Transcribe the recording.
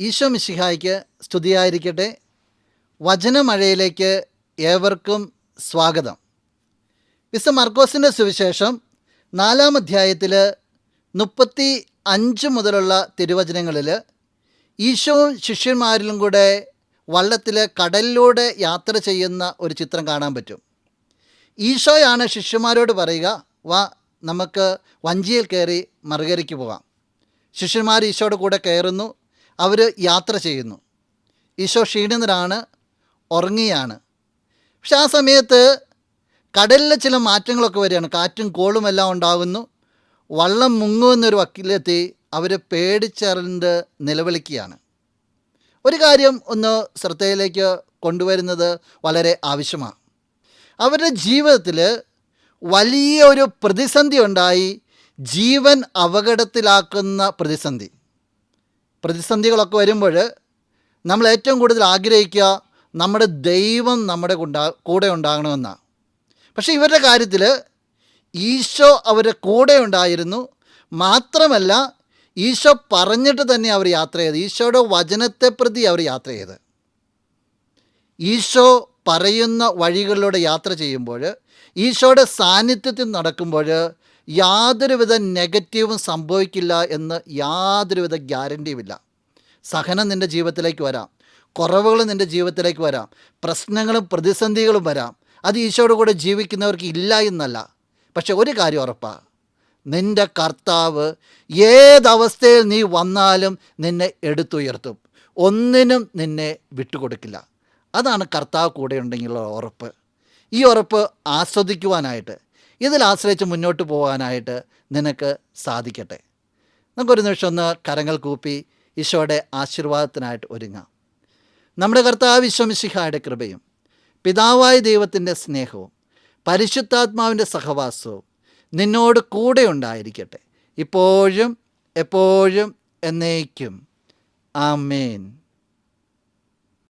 ഈശോ മിശിഹായ്ക്ക് സ്തുതിയായിരിക്കട്ടെ. വചനമഴയിലേക്ക് ഏവർക്കും സ്വാഗതം. വിശ മർക്കോസിന്റെ സുവിശേഷം നാലാം അധ്യായത്തിൽ മുപ്പത്തി അഞ്ച് മുതലുള്ള തിരുവചനങ്ങളിൽ ഈശോവും ശിഷ്യന്മാരിലും കൂടെ വള്ളത്തിൽ കടലിലൂടെ യാത്ര ചെയ്യുന്ന ഒരു ചിത്രം കാണാൻ പറ്റും. ഈശോയാണ് ശിഷ്യന്മാരോട് പറയുക വാ നമുക്ക് വഞ്ചിയിൽ കയറി മറുകരയ്ക്ക് പോകാം. ശിഷ്യന്മാർ ഈശോയുടെ കൂടെ കയറുന്നു. അവർ യാത്ര ചെയ്യുന്നു. ഈശോ ക്ഷീണിതരാണ് ഉറങ്ങിയാണ്. പക്ഷെ ആ സമയത്ത് കടലിലെ ചില മാറ്റങ്ങളൊക്കെ വരികയാണ്. കാറ്റും കോളും എല്ലാം ഉണ്ടാകുന്നു. വള്ളം മുങ്ങുമെന്നൊരു വക്കിലെത്തി അവർ പേടിച്ചറിഞ്ഞ് നിലവിളിക്കുകയാണ്. ഒരു കാര്യം ഒന്ന് ശ്രദ്ധയിലേക്ക് കൊണ്ടുവരുന്നത് വളരെ ആവശ്യമാണ്. അവരുടെ ജീവിതത്തിൽ വലിയ ഒരു പ്രതിസന്ധി ഉണ്ടായി. ജീവൻ അപകടത്തിലാക്കുന്ന പ്രതിസന്ധി. പ്രതിസന്ധികളൊക്കെ വരുമ്പോൾ നമ്മൾ ഏറ്റവും കൂടുതൽ ആഗ്രഹിക്കുക നമ്മുടെ ദൈവം നമ്മുടെ കൂടെ ഉണ്ടാകണമെന്നാണ്. പക്ഷേ ഇവരുടെ കാര്യത്തിൽ ഈശോ അവരുടെ കൂടെ ഉണ്ടായിരുന്നു. മാത്രമല്ല ഈശോ പറഞ്ഞിട്ട് തന്നെ അവർ യാത്ര ചെയ്ത്. ഈശോയുടെ വചനത്തെ പ്രതി അവർ യാത്ര ചെയ്ത്. ഈശോ പറയുന്ന വഴികളിലൂടെ യാത്ര ചെയ്യുമ്പോൾ ഈശോയുടെ സാന്നിധ്യത്തിൽ നടക്കുമ്പോൾ യാതൊരുവിധ നെഗറ്റീവും സംഭവിക്കില്ല എന്ന് യാതൊരുവിധ ഗ്യാരണ്ടിയുമില്ല സഹനം നിന്റെ ജീവിതത്തിലേക്ക് വരാം. കുറവുകൾ നിന്റെ ജീവിതത്തിലേക്ക് വരാം. പ്രശ്നങ്ങളും പ്രതിസന്ധികളും വരാം. അത് ഈശോയുടെ കൂടെ ജീവിക്കുന്നവർക്ക് ഇല്ല എന്നല്ല. പക്ഷെ ഒരു കാര്യം ഉറപ്പാണ് നിന്റെ കർത്താവ് ഏതവസ്ഥയിൽ നീ വന്നാലും നിന്നെ എടുത്തുയർത്തും. ഒന്നിനും നിന്നെ വിട്ടുകൊടുക്കില്ല. അതാണ് കർത്താവ് കൂടെ ഉണ്ടെങ്കിലുള്ള ഉറപ്പ്. ഈ ഉറപ്പ് ആസ്വദിക്കുവാനായിട്ട് ഇതിൽ ആശ്രയിച്ച് മുന്നോട്ട് പോകാനായിട്ട് നിനക്ക് സാധിക്കട്ടെ. നമുക്കൊരു നിമിഷം ഒന്ന് കരങ്ങൾ കൂപ്പി ഈശോയുടെ ആശീർവാദത്തിനായിട്ട് ഒരുങ്ങാം. നമ്മുടെ കർത്താവ് വിശ്വമിശിഹായുടെ കൃപയും പിതാവായ ദൈവത്തിന്റെ സ്നേഹവും പരിശുദ്ധാത്മാവിന്റെ സഹവാസവും നിന്നോട് കൂടെ ഉണ്ടായിരിക്കട്ടെ. ഇപ്പോഴും എപ്പോഴും എന്നേക്കും. ആമേൻ.